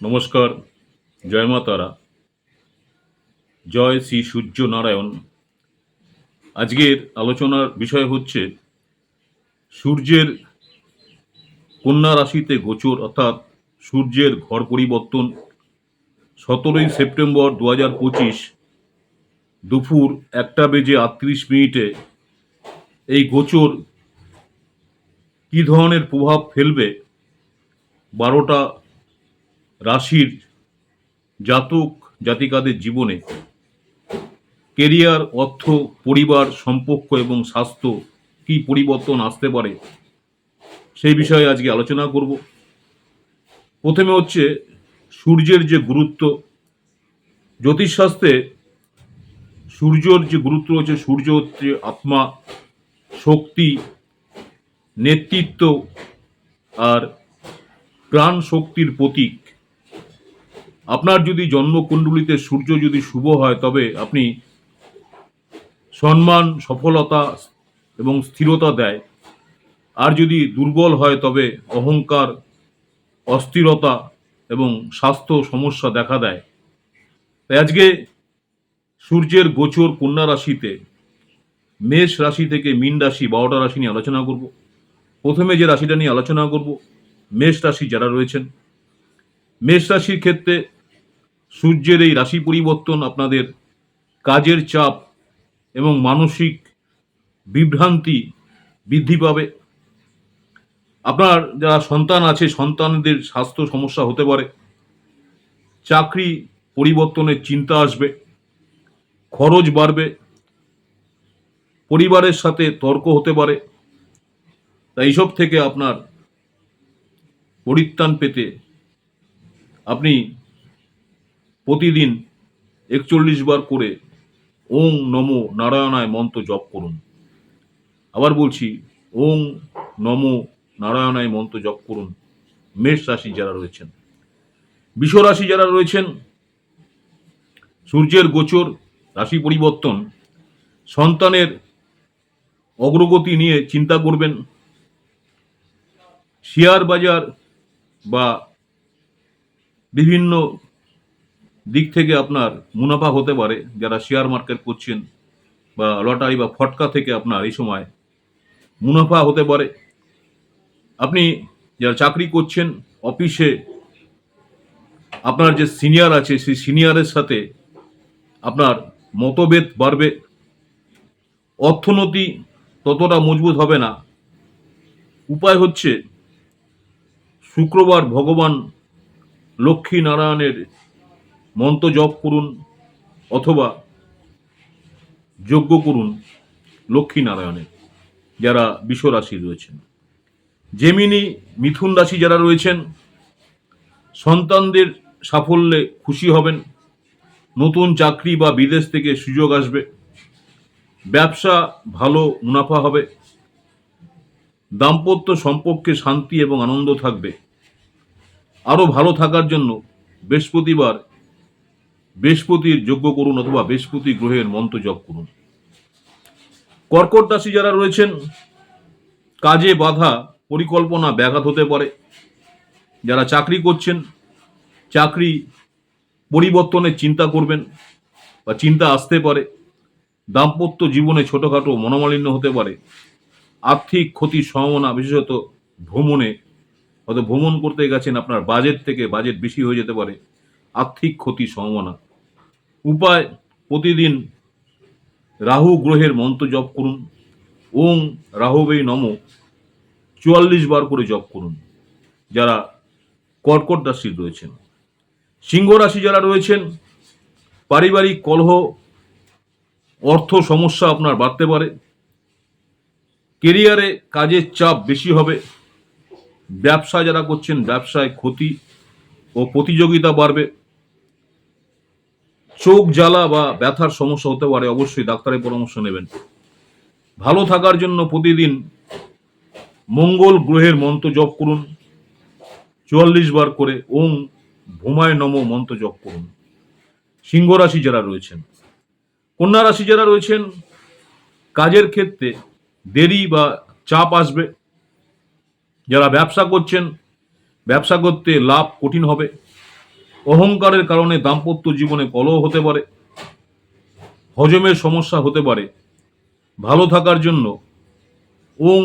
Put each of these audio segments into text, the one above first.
নমস্কার, জয় মা তারা। জয় শ্রী সূর্য নারায়ণ আজকের আলোচনার বিষয় হচ্ছে সূর্যের কন্যা রাশিতে গোচর, অর্থাৎ সূর্যের ঘর পরিবর্তন। সতেরোই সেপ্টেম্বর দু হাজার পঁচিশ দুপুর একটা বেজে আটত্রিশ মিনিটে এই গোচর কী ধরনের প্রভাব ফেলবে? বারোটা রাশির জাতক জাতিকাদের জীবনে কেরিয়ার, অর্থ, পরিবার, সম্পর্ক এবং স্বাস্থ্য কি পরিবর্তন আসতে পারে সেই বিষয়ে আজকে আলোচনা করব। প্রথমে হচ্ছে সূর্যের যে গুরুত্ব। জ্যোতিষশাস্ত্রে সূর্যর যে গুরুত্ব হচ্ছে সূর্য হচ্ছে আত্মা, শক্তি, নেতৃত্ব আর প্রাণ শক্তির প্রতীক। আপনার যদি জন্মকুণ্ডলিতে সূর্য যদি শুভ হয়, তবে আপনি সম্মান, সফলতা এবং স্থিরতা দেয়। আর যদি দুর্বল হয়, তবে অহংকার, অস্থিরতা এবং স্বাস্থ্য সমস্যা দেখা দেয়। তাই আজকে সূর্যের গোচর কন্যা রাশিতে, মেষ রাশি থেকে মীন রাশি বারোটা রাশি নিয়ে আলোচনা করব। প্রথমে যে রাশিটা নিয়ে আলোচনা করব, মেষ রাশি যারা রয়েছেন, মেষ রাশির ক্ষেত্রে সূর্যের এই রাশি পরিবর্তন আপনাদের কাজের চাপ এবং মানসিক বিভ্রান্তি বৃদ্ধি পাবে। আপনার যারা সন্তান আছে, সন্তানদের স্বাস্থ্য সমস্যা হতে পারে। চাকরি পরিবর্তনের চিন্তা আসবে। খরচ বাড়বে। পরিবারের সাথে তর্ক হতে পারে। তাই এইসব থেকে আপনার পরিত্রাণ পেতে আপনি প্রতিদিন একচল্লিশ বার করে ওং নমো নারায়ণায় মন্ত্র জপ করুন। আবার বলছি, ওং নমো নারায়ণায় মন্ত্র জপ করুন। মেষ রাশি যারা রয়েছেন বিষ রাশি যারা রয়েছেন, সূর্যের গোচর, রাশি পরিবর্তন, সন্তানের অগ্রগতি নিয়ে চিন্তা করবেন। শেয়ার বাজার বা বিভিন্ন দিক থেকে আপনার মুনাফা হতে পারে যারা শেয়ার মার্কেট করছেন বা লটারি বা ফটকা থেকে আপনার এই সময় মুনাফা হতে পারে। আপনি যারা চাকরি করছেন অফিসে আপনার যে সিনিয়র আছে, সেই সিনিয়রের সাথে আপনার মতভেদ বাড়বে। অর্থনীতি ততটা মজবুত হবে না। উপায় হচ্ছে শুক্রবার ভগবান লক্ষ্মী নারায়ণের মন্ত্র জপ করুন অথবা যজ্ঞ করুন লক্ষ্মী নারায়ণের যারা বিষ রাশি রয়েছেন। জেমিনি, মিথুন রাশি যারা রয়েছেন, সন্তানদের সাফল্যে খুশি হবেন, নতুন চাকরি বা বিদেশ থেকে সুযোগ আসবে, ব্যবসা ভালো মুনাফা হবে, দাম্পত্য সম্পর্কে শান্তি এবং আনন্দ থাকবে। আরও ভালো থাকার জন্য বৃহস্পতিবার বৃহস্পতির যজ্ঞ করুন অথবা বৃহস্পতি গ্রহের মন্ত্র জপ করুন। কর্কট রাশি যারা রয়েছেন, কাজে বাধা, পরিকল্পনা ব্যাঘাত হতে পারে। যারা চাকরি করছেন, চাকরি পরিবর্তনের চিন্তা করবেন বা চিন্তা আসতে পারে। দাম্পত্য জীবনে ছোটোখাটো মনোমালিন্য হতে পারে। আর্থিক ক্ষতির সম্ভাবনা, বিশেষত ভ্রমণে, হয়তো ভ্রমণ করতে গেছেন, আপনার বাজেট থেকে বাজেট বেশি হয়ে যেতে পারে। আর্থিক ক্ষতির সম্ভাবনা। উপায় প্রতিদিন রাহু গ্রহের মন্ত্র জপ করুন। ওং রাহুবেই নম। চুয়াল্লিশ বার করে জপ করুন। যারা কর্কট রাশির রয়েছেন, সিংহ রাশি যারা রয়েছেন, পারিবারিক কলহ, অর্থ সমস্যা আপনার বাড়তে পারে। কেরিয়ারে কাজের চাপ বেশি হবে। ব্যবসা যারা করছেন, ব্যবসায় ক্ষতি ও প্রতিযোগিতা বাড়বে। চোখ জ্বালা বা ব্যথার সমস্যা হতে পারে, অবশ্যই ডাক্তারের পরামর্শ নেবেন। ভালো থাকার জন্য প্রতিদিন মঙ্গল গ্রহের মন্ত্র জপ করুন। চুয়াল্লিশ বার করে ওং ভূমায় নম মন্ত্র জপ করুন। সিংহ রাশি যারা রয়েছেন, কন্যা রাশি যারা রয়েছেন, কাজের ক্ষেত্রে দেরি বা চাপ আসবে। যারা ব্যবসা করছেন, ব্যবসা করতে লাভ কঠিন হবে। অহংকারের কারণে দাম্পত্য জীবনে কলহ হতে পারে, হজমের সমস্যা হতে পারে। ভালো থাকার জন্য ওং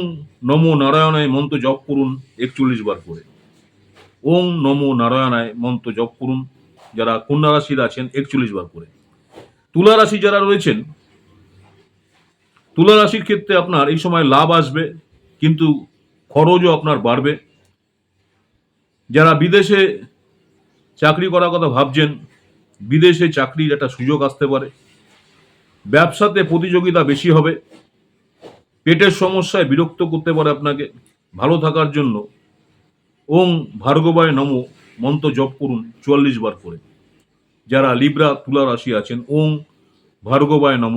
নমো নারায়ণায় মন্ত্র জপ করুন একচল্লিশ বার করে। ওং নমো নারায়ণায় মন্ত্র জপ করুন, যারা কন্যা রাশির আছেন একচল্লিশ বার করে। তুলা রাশি যারা রয়েছেন, তুলা রাশির ক্ষেত্রে আপনার এই সময় লাভ আসবে, কিন্তু খরচও আপনার বাড়বে। যারা বিদেশে চাকরি করার কথা ভাবছেন, বিদেশে চাকরির একটা সুযোগ আসতে পারে। ব্যবসাতে প্রতিযোগিতা বেশি হবে, পেটের সমস্যায় বিরক্ত করতে পারে আপনাকে, ভালো থাকার জন্য। ওং ভার্গবায় নম, মন্ত্র জপ করুন চুয়াল্লিশ বার করে। যারা লিব্রা, তুলা রাশি আছেন, ওং ভার্গবায় নম,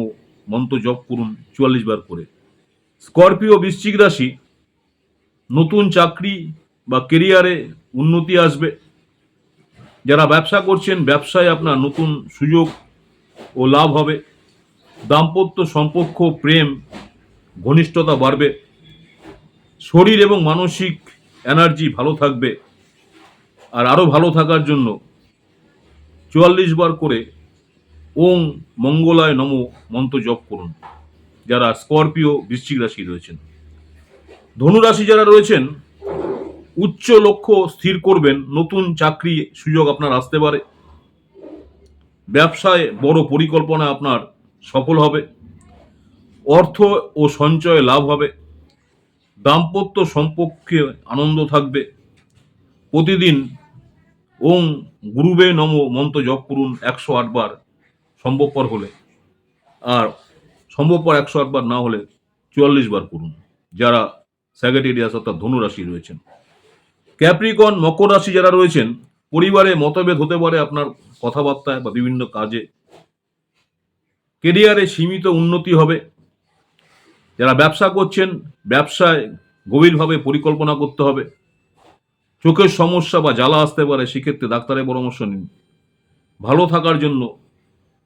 মন্ত্র জপ করুন চুয়াল্লিশ বার করে। স্করপিও বৃশ্চিক রাশি, নতুন চাকরি বা কেরিয়ারে উন্নতি আসবে। যারা ব্যবসা করছেন, ব্যবসায় আপনার নতুন সুযোগ ও লাভ হবে। দাম্পত্য সম্পর্ক, প্রেম, ঘনিষ্ঠতা বাড়বে। শরীর এবং মানসিক এনার্জি ভালো থাকবে। আর আরও ভালো থাকার জন্য চুয়াল্লিশ বার করে ওং মঙ্গলায় নম মন্ত্র জপ করুন, যারা স্করপিও বৃশ্চিক রাশি রয়েছেন। ধনুরাশি যারা রয়েছেন উচ্চ লক্ষ্য স্থির করবেন, নতুন চাকরি সুযোগ আপনার আসতে পারে। ব্যবসায় বড় পরিকল্পনা আপনার সফল হবে। অর্থ ও সঞ্চয়ে লাভ হবে। দাম্পত্য সম্পর্কে আনন্দ থাকবে। প্রতিদিন ওং গুরুবে নম মন্ত্র জপ করুন একশো আটবার সম্ভবপর হলে। আর সম্ভবপর একশো আটবার না হলে চুয়াল্লিশ বার করুন। যারা স্যাগেটেরিয়াস অর্থাৎ ধনুরাশি রয়েছেন। ক্যাপ্রিকন, মকর রাশি যারা রয়েছেন, পরিবারে মতভেদ হতে পারে আপনার কথাবার্তায় বা বিভিন্ন কাজে। কেরিয়ারে সীমিত উন্নতি হবে। যারা ব্যবসা করছেন, ব্যবসায় গভীরভাবে পরিকল্পনা করতে হবে। চোখের সমস্যা বা জ্বালা আসতে পারে, সেক্ষেত্রে ডাক্তারের পরামর্শ নিন। ভালো থাকার জন্য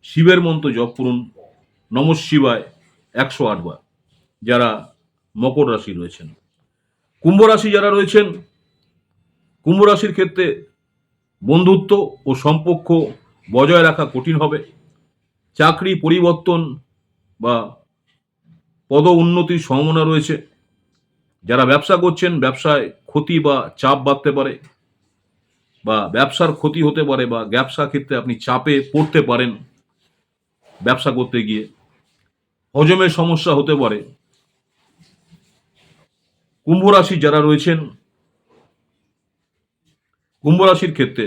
শিবের মন্ত্র জপ করুন। নম শিবায় একশো আটবার, যারা মকর রাশি রয়েছেন। কুম্ভ রাশি যারা রয়েছেন কুম্ভ রাশির ক্ষেত্রে বন্ধুত্ব ও সম্পর্ক বজায় রাখা কঠিন হবে। চাকরি পরিবর্তন বা পদ উন্নতির সম্ভাবনা রয়েছে। যারা ব্যবসা করছেন, ব্যবসায় ক্ষতি বা চাপ বাড়তে পারে বা ব্যবসার ক্ষতি হতে পারে বা ব্যবসা ক্ষেত্রে আপনি চাপে পড়তে পারেন ব্যবসা করতে গিয়ে। হজমের সমস্যা হতে পারে। কুম্ভ রাশি যারা রয়েছেন কুম্ভ রাশির ক্ষেত্রে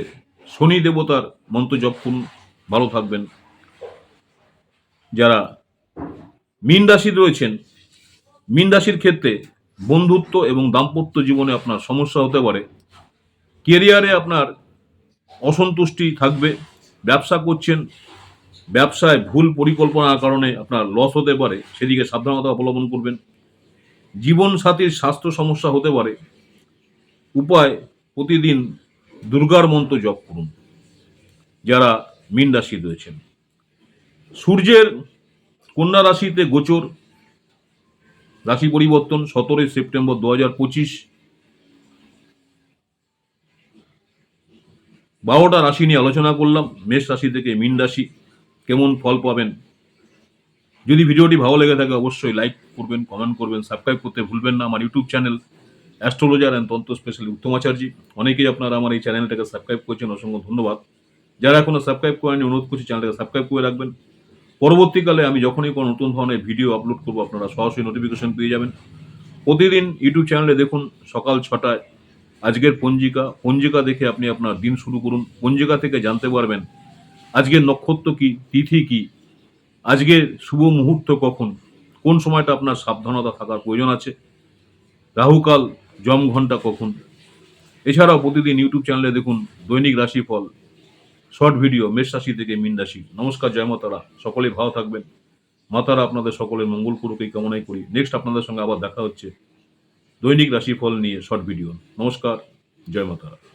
শনি দেবতার মন্ত্র জপ করুন, ভালো থাকবেন। যারা মীন রাশির রয়েছেন, মীন রাশির ক্ষেত্রে বন্ধুত্ব এবং দাম্পত্য জীবনে আপনার সমস্যা হতে পারে। কেরিয়ারে আপনার অসন্তুষ্টি থাকবে, ব্যবসা করছেন, ব্যবসায় ভুল পরিকল্পনার কারণে আপনার লস হতে পারে, সেদিকে সাবধানতা অবলম্বন করবেন। জীবনসাথীর স্বাস্থ্য সমস্যা হতে পারে। উপায় প্রতিদিন দুর্গার মন্ত্র জপ করুন, যারা মীন রাশি রয়েছেন। সূর্যের কন্যা রাশিতে গোচর, রাশি পরিবর্তন সতেরোই সেপ্টেম্বর দু হাজার পঁচিশ। বারোটা রাশি নিয়ে আলোচনা করলাম, মেষ রাশি থেকে মীন রাশি, কেমন ফল পাবেন? যদি ভিডিওটি ভালো লেগে থাকে, অবশ্যই লাইক করবেন কমেন্ট করবেন সাবস্ক্রাইব করতে ভুলবেন না, আমার YouTube channel astrologer and tantra specially Uttamacharya অনেকেই আপনারা আমার এই চ্যানেলটাকে সাবস্ক্রাইব করছেন, অসংখ্য ধন্যবাদ। যারা এখনও সাবস্ক্রাইব করেনি অনুরোধ করছি চ্যানেলটাকে সাবস্ক্রাইব করে রাখবেন। পরবর্তীকালে আমি যখনই কোনো নতুন ধরনের ভিডিও আপলোড করব, আপনারা সরাসরি নোটিফিকেশন পেয়ে যাবেন। প্রতিদিন ইউটিউব চ্যানেলে দেখুন, সকাল ছটায় আজকের পঞ্জিকা। পঞ্জিকা দেখে আপনি আপনার দিন শুরু করুন। পঞ্জিকা থেকে জানতে পারবেন, আজকের নক্ষত্র কি, তিথি কি, আজকের শুভ মুহূর্ত কখন, কোন সময়টা আপনার সাবধানতা থাকার প্রয়োজন আছে। রাহুকাল জম ঘণ্টা কখন? এছাড়াও প্রতিদিন ইউটিউব চ্যানেলে দেখুন দৈনিক রাশিফল, শর্ট ভিডিও, মেষ রাশি থেকে মিন রাশি। নমস্কার, জয় মাতারা। সকলে ভালো থাকবেন। মাতারা, আপনাদের সকলের মঙ্গল করুক, এই কামনাই করি। নেক্সট আপনাদের সঙ্গে আবার দেখা হচ্ছে দৈনিক রাশিফল নিয়ে, শর্ট ভিডিও। নমস্কার, জয় মাতারা।